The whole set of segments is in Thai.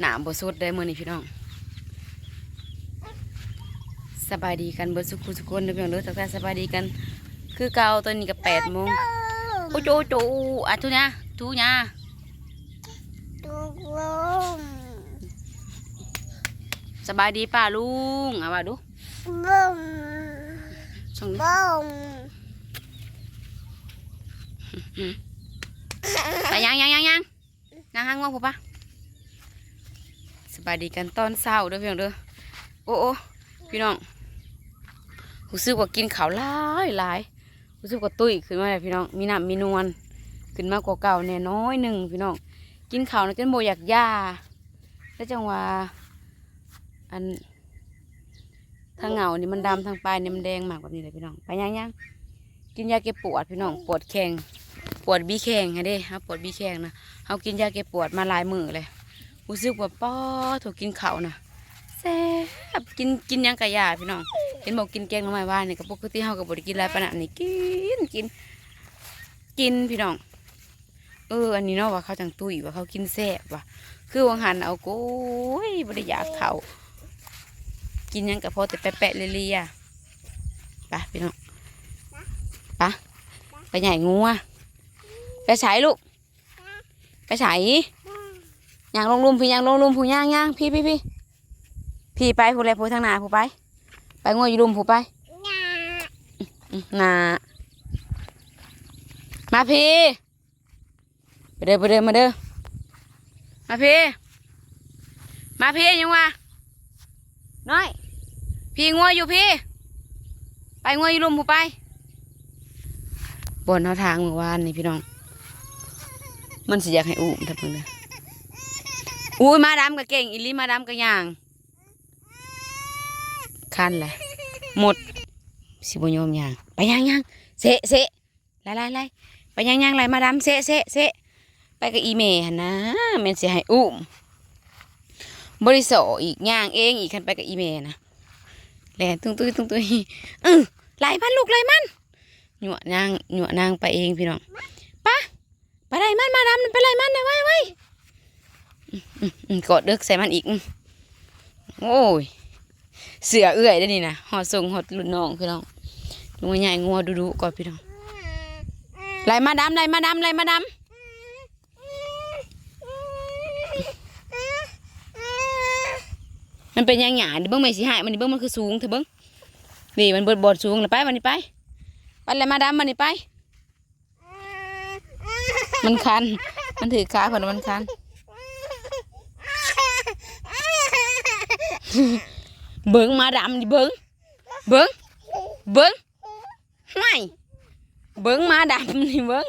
หนามบสุดได้เมื่อนี้พี่น้องสบายดีกันเบิดสุขุสุกคนเด้อพี่น้องเด้อตั้งแต่สบายดีกัน คือเก่าตอนนี้ก็แปดโมงโอ้โจโจอะทุเนี่ยทุเนี่ยตุกลงสบายดีป้าลุงเอาว่าดูบุ้งช่องนี้บุ้งไปยังยังยังยังนางห้างว่าผู้ปะ สบายดีกันตอนเช้าเด้อพี่น้องเด้อโอ้โอ้พี่น้องรู้สึกว่ากินข้าวหลายหลายรู้สึกว่าตุ้ยขึ้นมาเลยพี่น้องมีน้ำมีนวลขึ้นมากกว่าเก่าแน่น้อยหนึ่งพี่น้องกินข้าวนะจนโบอยากย่าแล้วจังหวะอันทางเหงานี่มันดำทางปลายนี่มันแดงมากแบบนี้เลยพี่น้องไปยังยังกินยาแก้ปวดพี่น้องปวดแข้งปวดบีแข้งไงเด้ครับปวดบีแข้งนะเขากินยาแก้ปวดมาหลายมือเลย รู้สึกว่าป้อถูกกินเขานะแซ่บกินกินยังกะยาพี่น้องเห็นบอกกินแกงน่อไม้ว่านนี่ก็ปกติเขาก็บ่ได้กินหลายปานนั้นนี่กินกิน กินพี่น้อง เออ อันนี้เนาะว่าเขาจังตุ้ยว่าเขากินแซ่บว่ะคือวังหันเอาโก้ยบ่ได้อยากเขากินยังกะพอแต่แปะๆเลยๆอะไปพี่น้องไปไปใหญ่งัวไปใช้ลูก ไปใช้ ยางลงลุมพี่ยางลงลุมผู้ย่างย่างพี่พี่พี่พี่ไปผู้ไรผู้ทางหนาผู้ไป ไปงัวอยู่ลุมผู้ไปงาอื้อหนามาพี่ไปเด้อไปเด้อมาเด้อมาพี่มาพี่ยังวะน้อย พี่งัวอยู่พี่ ไปงัวอยู่ลุมผู้ไปบนเอาทางเมื่อวานนี่พี่น้อง มันสิอยากให้อุ้มทับมึงเลย อุ้ยมาดำกับเก่งอีหลิมาดำกับย่างคันแหละหมดสิบโยมย่างไปย่างย่างเสะเสะไล่ไล่ไล่ไปย่างย่างไล่มาดำเสะเสะเสะไปกับอีเมหนะแมันสิให้อุ้มบริโสอีกย่างเองอีกคันไปกับอีเมนะแหลตุ้งตุ้ยตุ้งตุ้ยเออไล่มันลูกไล่มันหยวนางหยวดนางไปเองพี่น้องไปะไปไล่มันมาดำไปไล่มันได้ไว้ไว้ อืมอือกดเดึกใส่มันอีก โอ้ย เสือเอื้อยได้นี่นะหอดส่งหอดลุ่นน้องพี่น้องลุงใหญ่งัวดูดูก่อนพี่น้องไล่มาดำไล่มาดำไล่มาดำมันเป็นยังหยาดเบิ้งไม่สิหายมันนี่เบิ้งมันคือสูงเถอะเบิ้งนี่มันเบิดบอดสูงแล้วไปวันนี้ไปไปไล่มาดำมันนี่ไป มันคัน มันถือขาคนมันคัน เบิ้งมาดำดิเบิ้งเบิ้งเบิ้งไม่เบิ้งมาดำนี่เบิ้ง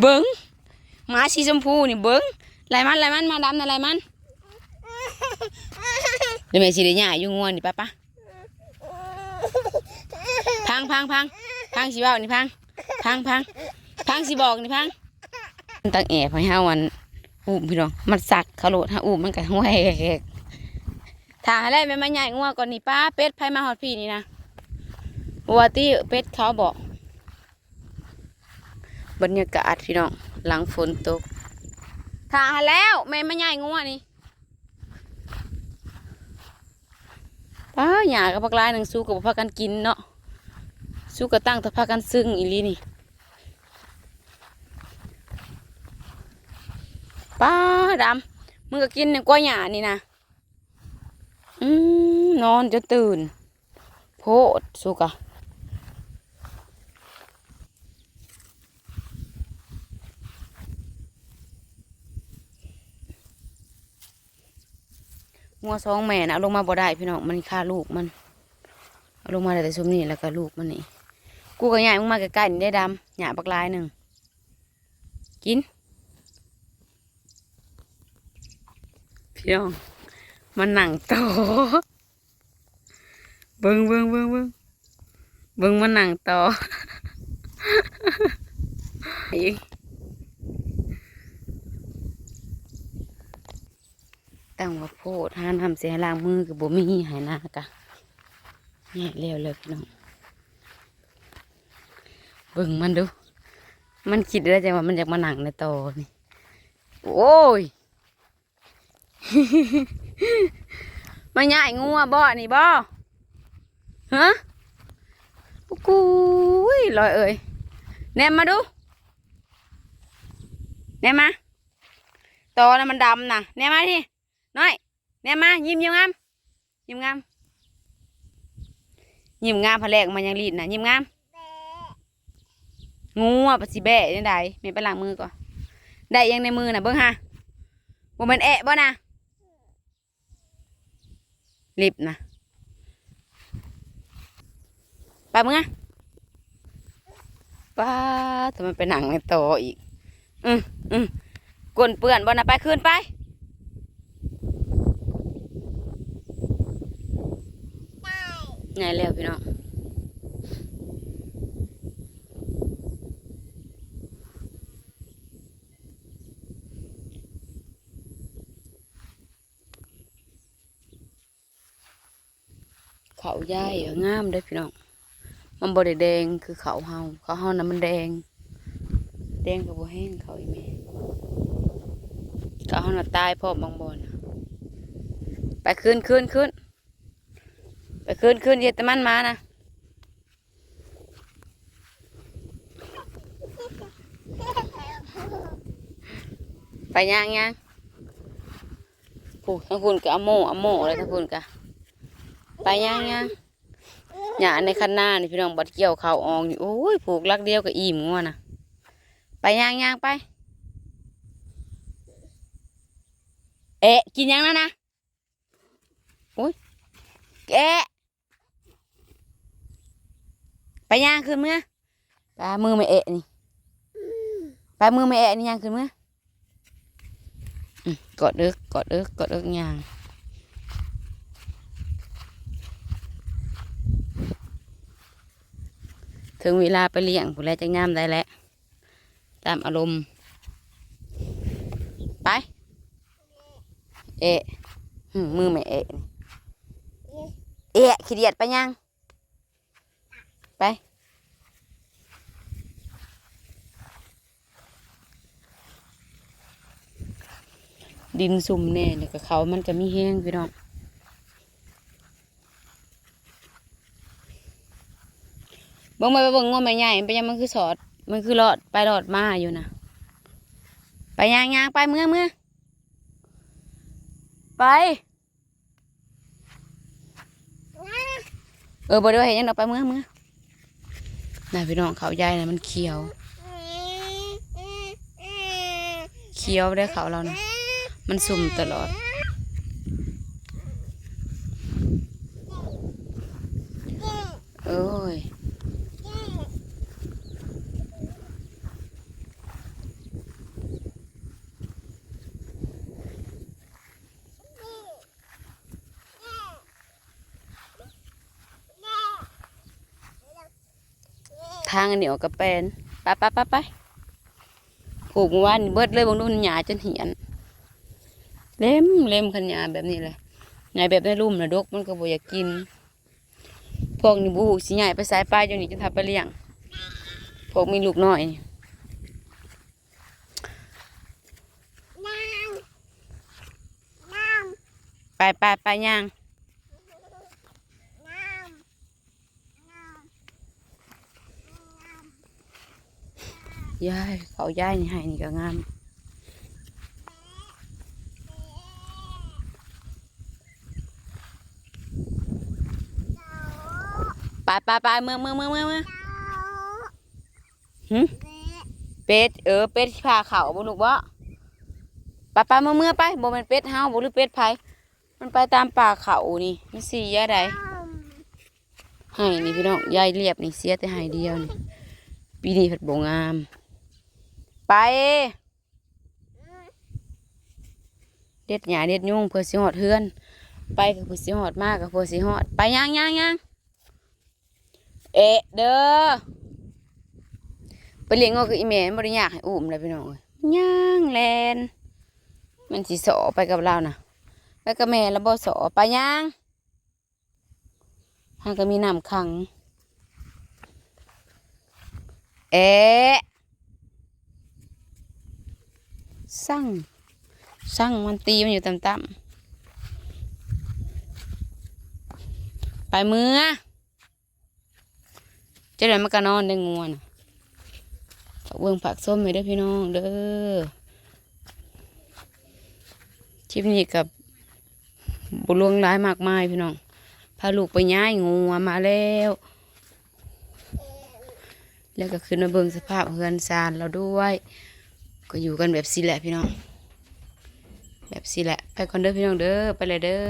เบิ้งมาสีชมพูนี่เบิ้งไลมันไลมันมาดำนะไลมันเดี๋ยวแม่สิได้หย่าอยู่งวนนี่ป้าป้าพังพังพังพังสิเว่านี่พังพังพังพังสิบอกนี่พังตั้งแอบให้าวันอุ้มพี่น้องมันสักเขาโหลดฮะอุ้มมันกันห้วยแหก ถ้าอะไรแม่มาใหญ่งัวก่อนนี่ป้าเป็ดไผมาหอดพี่นี่นะวัวที่เป็ดเขาบอก บรรยากาศพี่น้องหลังฝนตกถ้าหาแล้วแม่มาใหญ่งัวนี่ป้าหยากับพักลายหนังสู้กับพักกันกินเนาะสู้กับตั้งแต่พักกันซึ่งอีลีนี่ป้าดำมึงก็กินเนี่ยกว่าหยานี่นะ นอนจนตื่น โพดสุกะงัวสองแม่นะเอาลงมาบ่ได้พี่น้องมันฆ่าลูกมันเอาลงมาแต่ซุมนี่แล้วก็ลูกมันนี่กูก็ใหญ่มึงมาใกล้ๆนี่ได้ดำหยาบักลายหนึ่งกินพี่น้องมันหนังตอ เบิ้งเบิ้งเบิ้งเบิ้งเบิ้งมันหนังต่ออีกตั้งว่าโพดหาน้ำเสียล้างมือกับบ่มีหายหน้ากะแง่เร็วเลยพี่น้องเบิ่งมันดู มันคิดได้จังว่ามันอยากมาหนังในต่อนี่ โอ้ยมาใหญ่งัวบ่อนี่บ่ ฮะโอ้กูยลอยเอ่ยแนมมาดูแนมมาตอนั้นมันดำนะแนมมาทีน้อยแนมมายิ้มยิ้มงามยิ้มงามยิ้มงามพะแลกมันยังรีดนะยิ้มงามงูอะปะสิแบะยังไงไม่ไปล้างมือก่อนได้ยังในมือน่ะเบิ้งฮะบ่แมันแอะบ่นะลิบนะ ไปมึงอะป้าทำไมเป็นหนังในโตอีก อืมอืมกวนเปื่อนบ่นะไปขึ้นไป ไงแล้วพี่น้องเขาย่ายอะงามด้อพี่น้อง มันบ่ได้แดงคือเขาเฮาเขาเฮานะมันแดง แดงกับบ่แห้งเขาอีแม่เขาเฮาน่ะตายเพราะบางบอนไปขึ้นขึ้นขึ้นไปขึ้นขึ้นเยดแตมันมานะไปย่างย่างผูกทั้งคุณกับอโมอโมอะไรทั้งคุณกะไปย่างย่าง หยาในคันหน้านี่พี่น้องบัดเกี่ยวเขาอองนี่โอ้ยผูกลักเดียวกับอิ่มงัวนะไปย่างย่างไป เอ๊ะกินยังแล้วนะโอ้ยแกะไปย่างขึ้นเมื่อปลามือไม่เอะนี่ปลามือไม่เอะนี่ย่างขึ้นเมื่อกอดเอิกกอดเอิกกอดเอิกย่าง ถึงเวลาไปเลี้ยงผู้แลจะงามได้แล้วตามอารมณ์ ไป เอะมือไม่เอะเอะขี้เดียดไปยังไปดินซุ่มแน่เนี่ยกับเขามันจะมีแห้งพี่น้อง บิ่งไปเบิ่งงวแม่ใหญ่ไปยังมันคือสอด มันคือรอดไปรอดมาอยู่นะไปย่างย่างไปเมื่อเมื่อไปเออบ่ได้ว่าเห็นยังดอกไปเมื่อเมื่อน่าพี่น้องเขาใหญ่นะมันเขียว เขียวได้เขาเรานะมันสุ่มตลอด โอ้ย ทางเหนียวกับแปนไปไปไปไปผูกเมื่อวานนี่เบิดเลยบางดูหยาจนเหียน เล็มเล็มขันหยาแบบนี้เลยหยาแบบในรุ่มนะดกมันก็บ่อยากกิน พวกนี้บูสิใหญ่ไปสายปลายจนนี่จะทำไปเลี้ยง พวกมีลูกน้อยนี่น้ำน้ำไปไปไปย่าง น้ำน้ำ ยายเขายายนี่ให้นี่ก็งามไปไปไปเมื่อเมื่อเมื่อเมื่อเมื่อหึเป็ดเออเป็ดพาเขาบุลูกบ่ไปไปเมื่อเมื่อไปบ่แมันเป็ดเฮาบ่หรือเป็ดไผมันไปตามป่าเขานี่มันสียาใดให้นี่พี่น้องยายเรียบนี่เสียแต่ให้เดียวนี่ปีนี้เพิ่นบ่งาม ไป เด็ดหญ้าเด็ดยุ่งเพื่อสิฮอดเฮือน ไปกับเพื่อสิฮอดมากกับเพื่อสิฮอด ไปย่างย่างย่างเอะเด้อไปเลี้ยงงอกับอีเมนบริยากให้อุ้มเลยพี่น้องเอ้ยย่างแลนมันสิสอไปกับเรานะไปกับแม่แล้วบ่สอไปย่างหางก็มีน้ำขัง เอะ สั่งสร้างมันตีมันอยู่ต่ำๆไปมือจะได้มากะนอนได้งัวนะฝากเบิ่งผักส้มไปด้อพี่น้องเด้อคลิปนี้กับบุลวงร้ายมากมายพี่น้องพาลูกไปย้ายงูมาแล้ว แล้วก็ขึ้นมาเบิ่งสภาพเฮือนซานเราด้วย ก็อยู่กันแบบสิแหละพี่น้อง แบบสิแหละ ไปก่อนเด้อพี่น้องเด้อ ไปเลยเด้อ